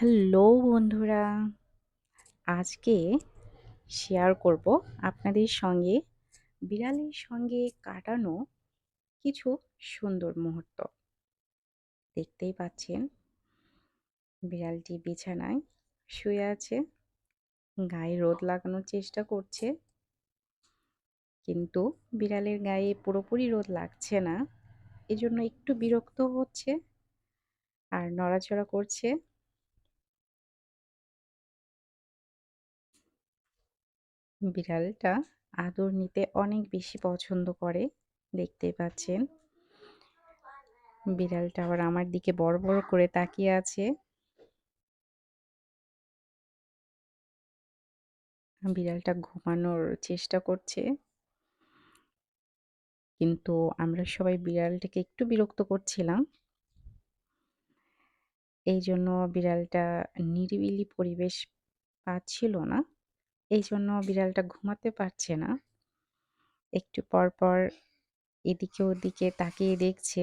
Hello বন্ধুরা, আজকে share করব আপনাদের সঙ্গে, বিড়ালের সঙ্গে কাটানো কিছু সুন্দর মুহূর্ত। দেখতেই পাচ্ছেন, বিড়ালটি বিছানায় শুয়ে আছে, গায়ে রোদ লাগানোর চেষ্টা করছে, কিন্তু বিড়ালের গায়ে পুরোপুরি রোদ লাগছে না, এজন্য একটু বিরক্ত হচ্ছে আর নড়াচড়া করছে। বিড়ালটা আদর নিতে অনেক বেশি পছন্দ করে দেখতে পাচ্ছেন। বিড়ালটা আবার আমার দিকে বড় বড় করে তাকিয়ে আছে। বিড়ালটা ঘুমানোর চেষ্টা করছে। কিন্তু আমরা সবাই বিড়ালটাকে একটু বিরক্ত করছিলাম। এই জন্য বিড়ালটা নিরিবিলি পরিবেশ পাচ্ছিল না। এই জন্য বিড়ালটা ঘুমাতে পারছে না। একটু পর পর এদিকে ওদিকে তাকিয়ে দেখছে।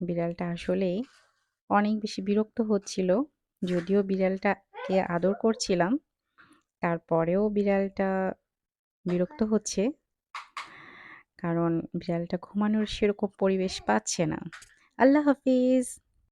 বিড়ালটা আসলেই অনেক বেশি বিরক্ত হচ্ছিল। যদিও বিড়ালটাকে আদর করছিলাম, তারপরেও বিড়ালটা বিরক্ত হচ্ছে। কারণ বিড়ালটা ঘুমানোর সেরকম পরিবেশ পাচ্ছে না। আল্লাহ হাফিজ!